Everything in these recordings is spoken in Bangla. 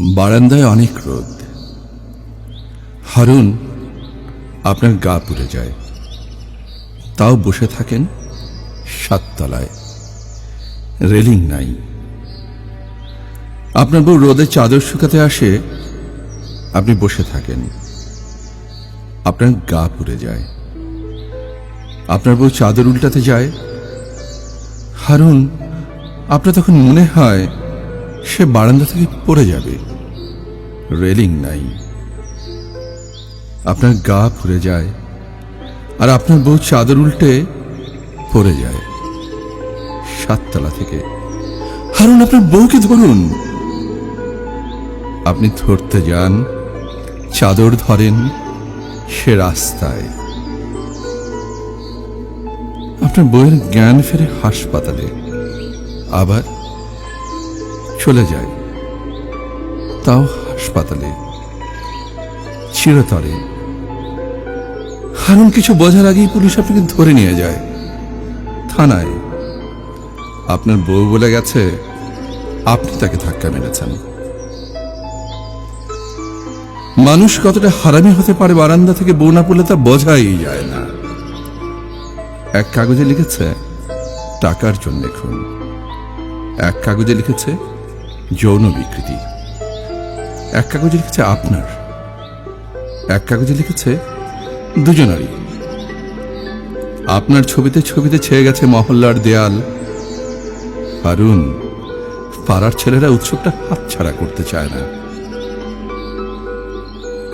বারান্দায় অনেক রোদ। হারুন আপনার গা পুড়ে যায়। তাও বসে থাকেন সাততলায়। রেলিং নাই। আপনার বউ রোদে চাদর শুকাতে আসে, আপনি বসে থাকেন। আপনার গা পুড়ে যায়। আপনার বউ চাদর উল্টাতে যায়। হারুন, আপনার তখন মনে হয় সে বারান্দা থেকে পড়ে যাবে। রেলিং নাই। আপনার গা পুড়ে যায় আর আপনার বউ চাদর উল্টে পড়ে যায়। সাততলা থেকে। হারুন, আপনার বউকে ধরুন আপনি ধরতে যান, চাদর ধরেন, সে রাস্তায়। আপনার বউয়ের জ্ঞান ফেরে হাসপাতালে। আবার চলে যায়। তাও হাসপাতালে। চিরতরে। হারুন, কিছু বোঝার আগেই পুলিশ আপনাকে ধরে নিয়ে যায়। থানায়। আপনার বউ বলে গেছে, আপনি তাকে ধাক্কা মেরেছেন। মানুষ কতটা হারামি হতে পারে বারান্দা থেকে বউ না পড়লে তা বোঝাই যায় না। এক কাগজে লিখেছে, টাকার জন্য খুন এক কাগজে লিখেছে, যৌন বিকৃতি। এক কাগজে লিখেছে আপনার। এক কাগজে লিখেছে দুজনারই। আপনার ছবিতে ছবিতে ছেয়ে গেছে মহল্লার দেয়াল। হারুন, পাড়ার ছেলেরা উৎসবটা হাতছাড়া করতে চায় না।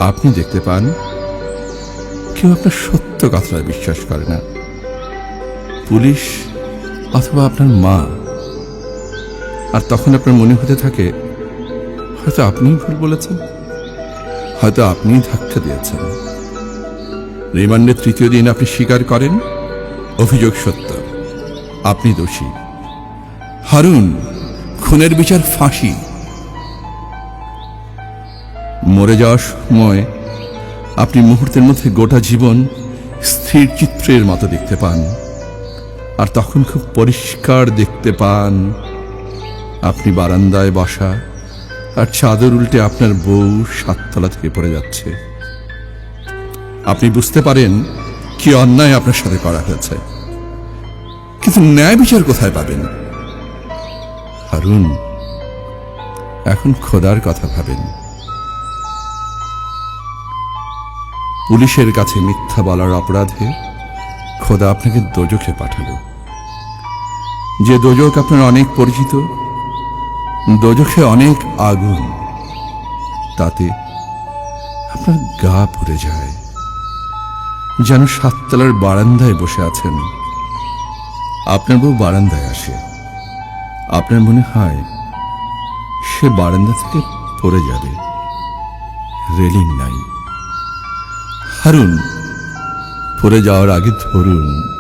আপনি দেখতে পান, কেউ আপনার সত্য কথাটা বিশ্বাস করে না। পুলিশ অথবা আপনার মা। আর তখন আপনার মনে হতে থাকে হয়তো আপনিই ভুল বলেছেন, হয়তো আপনিই ধাক্কা দিয়েছেন। রিমান্ডের তৃতীয় দিন আপনি স্বীকার করেন? অভিযোগ সত্য। আপনি দোষী। হারুন, খুনের বিচার ফাঁসি। মরে যাওয়ার সময় আপনি মুহূর্তের মধ্যে গোটা জীবন স্থির চিত্রের মতো দেখতে পান। আর তখন খুব পরিষ্কার দেখতে পান। আপনি বারান্দায় বসা আর চাদর উল্টে আপনার বউ সাততলা থেকে পড়ে যাচ্ছে। আপনি বুঝতে পারেন কি অন্যায় আপনার সাথে করা হয়েছে। কিন্তু ন্যায় বিচার কোথায় পাবেন? হারুন, এখন খোদার কথা ভাবেন। পুলিশের কাছে মিথ্যা বলার অপরাধে খোদা আপনাকে দোজখে পাঠালো। যে দোজক আপনার অনেক পরিচিত দোজখে অনেক আগুন। তাতে আপনার গা পুড়ে যায়। যেন সাততলার বারান্দায় বসে আছেন। আপনার বউ বারান্দায় আসে। আপনার মনে হয় সে বারান্দা থেকে পড়ে যাবে। রেলিং নাই। হারুন, পড়ে যাওয়ার আগে ধরুন।